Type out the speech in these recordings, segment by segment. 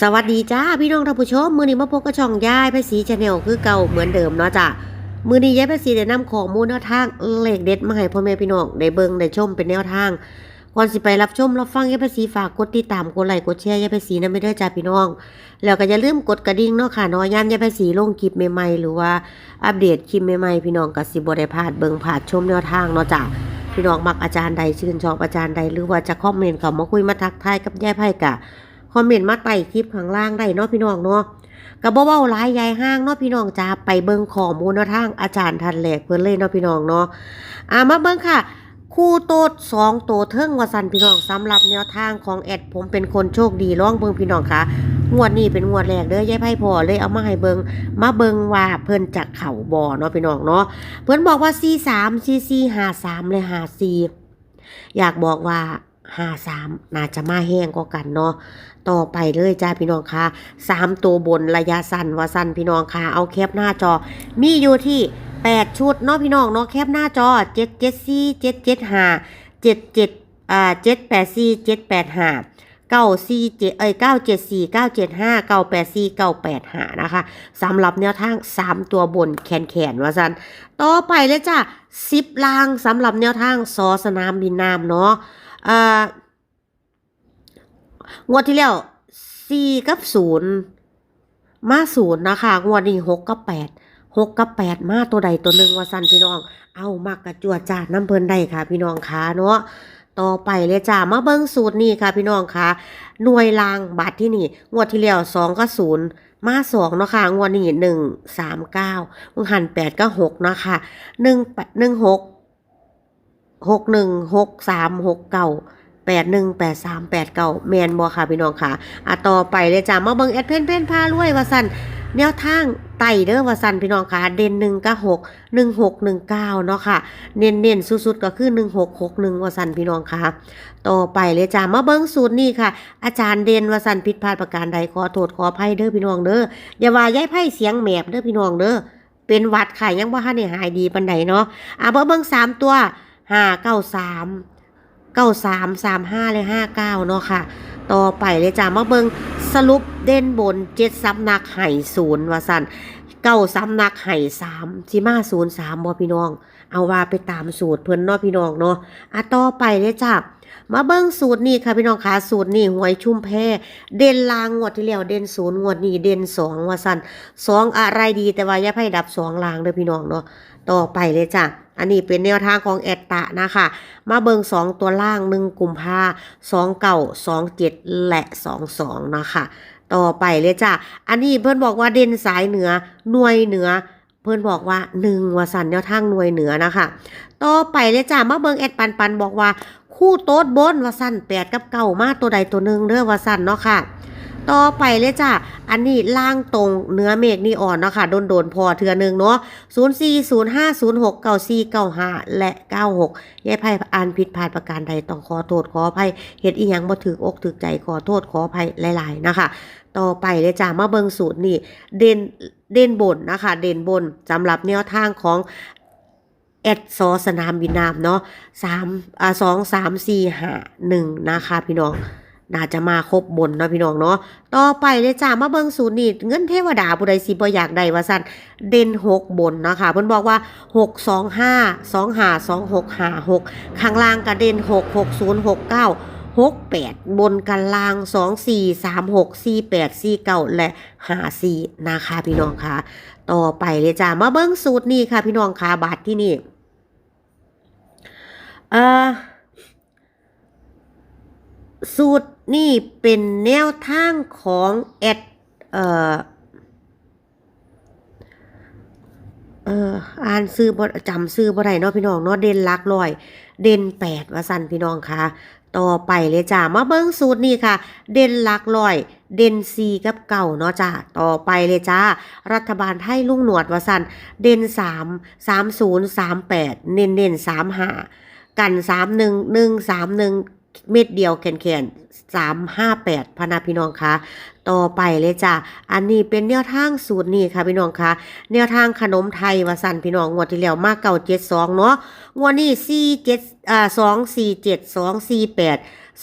สวัสดีจ้าพี่น้องท่านผู้ชม มือนี้มาพบกับช่องย้ายภาษีชาแนลคือเก่าเหมือนเดิมเนาะจ้ะมือนี้ยายภาษีได้นำข้อมูลแนวทางเหล็กเด็ดมาให้พ่อแม่พี่น้องได้เบิ่งได้ชมเป็นแนวทาง ก่อนสิไปรับชมรับฟังยายภาษีฝากกดติดตามกดไลค์กดแชร์ยายภาษีนะไม่ได้จ้าพี่น้อง แล้วก็อย่าลืมกดกระดิ่งเนาะค่ะเนาะยามยายภาษีลงคลิปใหม่ๆหรือว่าอัปเดตคลิปใหม่ๆพี่น้องก็สิบ่ได้พลาดเบิ่งพลาดชมแนวทางเนาะจ้ะพี่น้องมักอาจารย์ใดชื่นชอบอาจารย์ใดหรือว่าจะคอมเมนต์เข้ามาคุยมาทักทายกับยายไพ่กะคอมเมนต์มาไต่คลิปข้างล่างได้เนาะพี่น้องเนาะกระบอกว่าหลายยายห้างเนาะพี่น้องจ้าไปเบิ่งข้อมูลแนวทางอาจารย์ทันแหลกเพิ่นเลยเนาะพี่น้องเนาะอ่ามาเบิ่งค่ะ คู่โตดสองโตเทิงวาสันพี่น้องสำหรับแนวทางของแอดผมเป็นคนโชคดีร้องเบิงพี่น้องค่ะงวดนี้เป็นงวดแรกเด้อยายไพ่พอเลยเอามาให้เบิงมาเบิงว่าเพิ่นจะเข่าบ่เนาะพี่น้องเนาะเพิ่นบอกว่า C3 C4 53เลย54อยากบอกว่าห้าสามน่าจะมาแห้งกว่ากันเนาะต่อไปเลยจ้าพี่น้องค่ะสามตัวบนระยะสั้นว่าสั้นพี่น้องค่ะเอาแคปหน้าจอมีอยู่ที่ แปดชุดเนาะพี่น้องเนาะแคปหน้าจอเจ็ดเจ็ดสี่เจ็ดเจ็ดห้าเจ็ดเจ็ดอ่าเจ็ดแปดสี่เจ็ดแปดห้าเก้าสี่เจ็ดเอ้ยเก้าเจ็ดสี่เก้าเจ็ดห้าเก้าแปดสี่เก้าแปดหานะคะสำหรับแนวทางสามตัวบนแขนแขนว่าสันต่อไปเลยจ้ะสิบลางสำหรับแนวทางซอสนามบินน้ำเนาะอ่องวดที่แล้วสี่กับศูนย์มาศูนย์นะคะ งวดนี้หกกับแปด หกกับแปดมาตัวใดตัวหนึ่งว่าสันพี่น้อง เอามากกระจวดจ้าน้ำเพลินได้ค่ะ พี่น้องคะเนาะต่อไปเลยจ้ามาเบิ้งสูตรนี่ค่ะ พี่น้องคะหน่วยรางบัตรที่นี่ งวดที่แล้วสองกับศูนย์มาสองเนาะค่ะงวดนี้หนึ่งสามเก้ามึงหันแปดก็หกเนาะค่ะหนึ่งแปดหนึ่งหกหกหนึ่งหกสามหกเก้าแปดหนึ่งแปดสามแปดเก้าแมนบอค่ะพี่น้องค่ะอะต่อไปเลยจ้ามาเบิ้งแอดเพนเพนพารวยว่าสัน แนวทางไต่เด้อว่าสันพี่น้องค่ะเด่นหนึ่งก็หกหนึ่งหกหนึ่งเก้าเนาะค่ะ เน้นเน้นสุดๆก็คือหนึ่งหกหกหนึ่งว่าสันพี่น้องค่ะ ต่อไปเลยจ้ามาเบิ้งสูตรนี่ค่ะ อาจารย์เด่นว่าสันผิดพลาดประการใดขอโทษขออภัยเด้อพี่น้องเด้ออย่าว่าย้ายไพ่เสียงแหมบเด้อพี่น้องเด้อเป็นวัดค่ะยังบ่ทันได้หายดีปานใดเนาะอะเบิ่งเบิ่งสามตัวห้าเก้าสามเก้าสามสามห้าเลยห้าเก้าเนาะค่ะ ต่อไปเลยจ้ามาเบิงสรุปเด่นบนเจ็ดซับนักไห่ศูนย์ว่าสันเก้าซับนักไห่สามสิมาศูนย์สามบ่พี่น้อง เอาว่าไปตามสูตรเพิ่อนนาะพี่น้องเนาะอะต่อไปเลยจ้ามาเบิ่งสูตรนี่ค่ะพี่น้องคะสูตรนี่หวยชุ่มแพเด่นลางงวดที่แล้วเด่นศูนย์งวดนี้เด่นสองว่าสันสองอะไรดีแต่ว่าอย่าให้ดับสองลางเด้อพี่น้องเนาะต่อไปเลยจ้ะ อันนี้เป็นแนวทางของแอดตะนะคะ มาเบิงสองตัวล่างหนึ่งกุมภาสองเก่าสองเจ็ดและสองสองนะคะ ต่อไปเลยจ้ะ อันนี้เพื่อนบอกว่าเด่นสายเหนือหน่วยเหนือ เพื่อนบอกว่าหนึ่งวสันแนวทางหน่วยเหนือนะคะ ต่อไปเลยจ้ะ มาเบิงแอดปันปันบอกว่า คู่โต๊ดบนวสันแปดกับเก่ามาตัวใดตัวหนึ่งเด้อวสันเนาะค่ะ ต่อไปเลยจ้ะ อันนี้ล่างตรงเนื้อเมฆนี่อ่อนเนาะค่ะ โดนโดนๆพอเทือหนึ่งเนาะ0 4 0 5 0 6 9 4 9 5และ96ยายไพ่อ่านผิดพลาดประการใดต้องขอโทษขออภัยเฮ็ดอีหยังบ่ถืออกถือใจขอโทษขออภัยหลาย ๆ นะคะ ต่อไปเลยจ้ะมาเบิงสูตรนี่ เด่นเด่นบนนะคะ เด่นบนสำหรับแนวทางของแอดซอสนามบินน้ำเนาะสามอ่าสองสามสี่ห้าหนึ่งนะคะพี่น้อง น่าจะมาครบบนเนาะพี่น้องเนาะ ต่อไปเลยจ้ามาเบิงสูตรนี่เงินเทวดาผู้ใดสิบ่อยากได้ว่าซั่นเด่นหกบนนะคะเพิ่นบอกว่าหกสองห้าสองห้าสองหกห้าหกข้างล่างก็เด่นหกหกศูนย์หกเก้าหกแปดบนกันล่างสองสี่สามหกสี่แปดสี่เก้าและห้าสี่นะคะพี่น้องค่ะ ต่อไปเลยจ้ามาเบิงสูตรนี่ค่ะ พี่น้องค่ะบาทที่นี่เอ่อสูตร นี่เป็นแนวทางของแอดเอ่อเอออ่านซื้อบจำซื้อบ่ได้เนาะพี่น้องเนาะเด่นลักร้อย เด่นแปดว่าสั่นพี่น้องค่ะ ต่อไปเลยจ้ามาเบิ้งสูตรนี่ค่ะ เด่นลักร้อย เด่นสี่กับเก่าเนาะจ้าต่อไปเลยจ้ารัฐบาลไทยลุงหนวดว่าสั่นเด่นสามสามศูนย์สามแปดเน้นเน้นสามห้ากันสามหนึ่งหนึ่งสามหนึ่ง เม็ดเดียวแขนๆสามห้าแปดพนาพี่น้องคะต่อไปเลยจ้ะ อันนี้เป็นแนวทางสูตรนี่ค่ะพี่น้องคะแนวทางขนมไทยวาสันพี่น้องงวดที่แล้วมาเก่าเจ็ดสองเนาะงวดนี้สี่เจ็ดอ่าสองสี่เจ็ดสองสี่แปด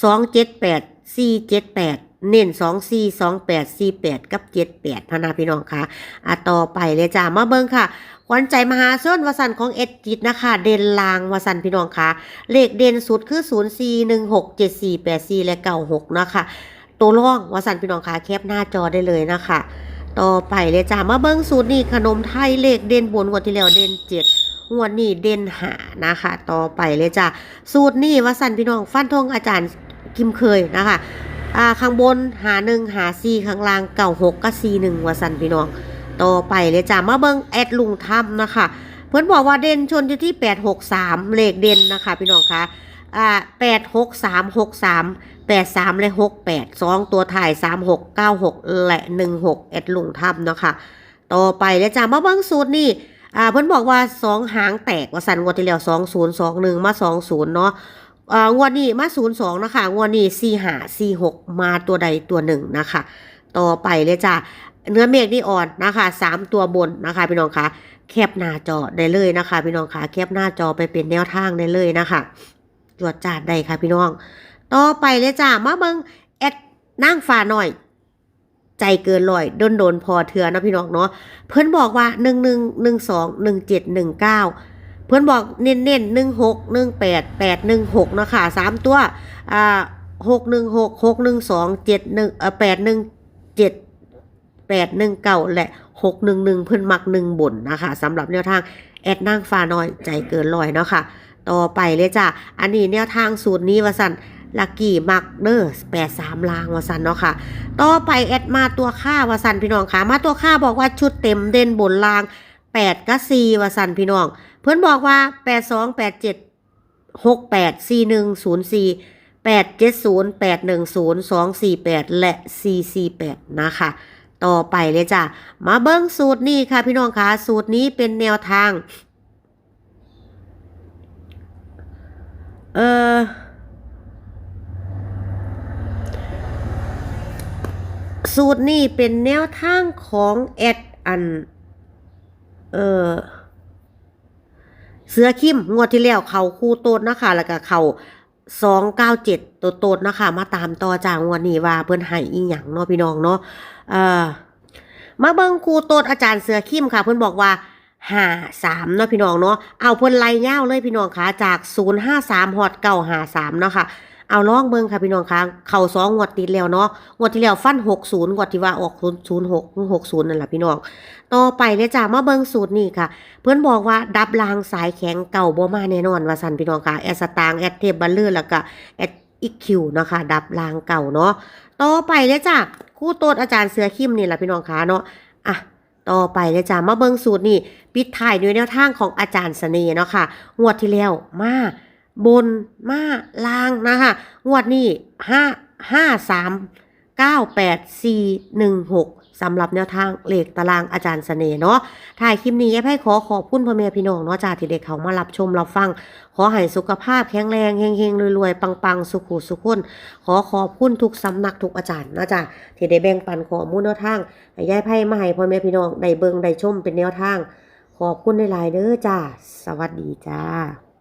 สองเจ็ดแปดสี่เจ็ดแปด เน้นสองสี่สองแปดสี่แปดกับเจ็ดแปดพนาพี่น้องค่ะอะต่อไปเลยจ้ามาเบิ่งค่ะขวัญใจมหาชนวสันของเอ็ดจิตนะคะ เด่นลางวสันพี่น้องค่ะเลขเด่นสุดคือ0 4 1 6 7 4 8 4แปดสี่และ96นะคะตัวร่องวสันพี่น้องค่ะแคปหน้าจอได้เลยนะคะ ต่อไปเลยจ้ามาเบิ้งสูตรนี่ขนมไทยเลขเด่นบนงวดที่แล้วเด่นเจ็ดงวดนี้เด่นหานะคะ ต่อไปเลยจ้าสูตรนี่วสันพี่น้องฟันธงอาจารย์กิมเคยนะคะ อ่าข้างบนหาหนึ่งหาสี่ข้างล่างเก่าหกก็สี่หนึ่งวสันพี่น้อง ต่อไปเลยจ้ามาเบิ้งแอดลุงถ้ำนะคะ เพื่อนบอกว่าเด่นชนอยู่ที่863เลขเด่นนะคะพี่น้องคะอ่า863 63 83และ68 2ตัวถ่าย36 96และ16แอดลุงทำเนาะค่ะต่อไปเลยจ้ามาเบิ้งสูตรนี่อ่าเพื่อนบอกว่า2หางแตกว่าสันงวดที่แล้ว2021มา20เนาะอ่าะ งวดนี้มา02นย์สองนะคะงวดนี้4หา46มาตัวใดตัวหนึ่งนะคะ ต่อไปเลยจ้าเนื้อเมฆนี่อ่อนนะคะสามตัวบนนะคะพี่น้องคะแคปหน้าจอได้เลยนะคะ พี่น้องคะแคปหน้าจอไปเป็นแนวทางได้เลยนะคะจวดจาดได้ค่ะพี่น้อง ต่อไปเลยจ้ามาเบิงแอดนั่งฟ้าหน่อย ใจเกินลอยโดนโดนพอเถื่อนะพี่น้องเนาะเพื่อนบอกว่าหนึ่งหนึ่งหนึ่งสองหนึ่งเจ็ดหนึ่งเก้า เพื่อนบอกเน้นเน้นหนึ่งหกหนึ่งแปดแปดหนึ่งหกเนาะค่ะสามตัวอ่าหกหนึ่งหกหกหนึ่งสองเจ็ดหนึ่งเอ่อแปดหนึ่งเจ็ดแปดหนึ่งเก้าและหกหนึ่งหนึ่งเพื่อนมักหนึ่งบนนะคะสำหรับแนวทางแอดนั่งฟ้าน้อยใจเกินลอยเนาะค่ะ ต่อไปเลยจ้ะ อันนี้แนวทางสูตรนี้วาสันลักกี้มักเดอร์แปดสามลางวาสันเนาะค่ะ ต่อไปแอดมาตัวค่าวาสันพี่น้องค่ะ มาตัวค่าบอกว่าชุดเต็มเด่นบนลาง แปดกับสี่วาสันพี่น้อง เพื่อนบอกว่าแปดสองแปดเจ็ดหกแปดสี่หนึ่งศูนย์สี่แปดเจ็ดศูนย์แปดหนึ่งศูนย์สองสี่แปดและสี่สี่แปดนะคะต่อไปเลยจ้ะ มาเบิ้งสูตรนี้ค่ะพี่น้องคะสูตรนี้เป็นแนวทาง เออสูตรนี้เป็นแนวทางของแอดอัน เออเสือคิมงวดที่แล้วเขาคู่โตดนะคะ แล้วก็เขาสองเก้าเจ็ดตัวโตดนะคะ มาตามต่อจากงวดนี้ว่าเพิ่นให้อีหยังเนาะพี่น้องเนาะเออมาเบิ่งครูโตดอาจารย์เสือคิมค่ะ เพิ่นบอกว่าห้าสามเนาะพี่น้องเนาะเอาเพิ่นไล่เง่าวเลยพี่น้องคะจากศูนย์ห้าสามฮอดเก้าห้าสามเนาะค่ะ เอาล่องเบิ่งค่ะพี่น้องคะเข่าสองงวดติดแล้วเนาะงวดที่แล้วฟันหกศูนย์งวดที่ว่าออกศูนย์หกหกศูนย์นั่นแหละพี่น้องต่อไปเลยจ้ามาเบิ่งสูตรนี่ค่ะ เพื่อนบอกว่าดับรางสายแข็งเก่าบ่มาแน่นอนว่าสันพี่น้องค่ะแอสตางแอดเทปบัลเลอร์แล้วก็แอดอีคิวเนาะค่ะดับรางเก่าเนาะต่อไปเลยจ้าคู่โตดอาจารย์เสือคิมนี่แหละพี่น้องคะเนาะอะต่อไปเลยจ้ามาเบิ่งสูตรนี่ปิดท้ายด้วยแนวทางของอาจารย์เสน่ห์เนาะค่ะงวดที่แล้วมา บนมาลางนะคะ งวดนี้ห้าห้าสามเก้าแปดสี่หนึ่งหกสำหรับแนวทางเลขตารางอาจารย์เสน่ห์เนาะถ่ายคลิปนี้แอให้ขอขอบคุณพ่อแม่พี่น้องเนาะจ้าที่เด็กเขามารับชมรับฟัง ขอให้สุขภาพแข็งแรงเฮงๆรวยๆ ปังๆ สุขุสุขคนขอขอบคุณทุกสำนักทุกอาจารย์นะจ้าที่ได้แบ่งปันข้อมูลแนวทางให้ยายไพ่มาให้พ่อแม่พี่น้องได้เบิงได้ชมเป็นแนวทาง ขอบคุณในหลายๆเด้อจ้าสวัสดีจ้า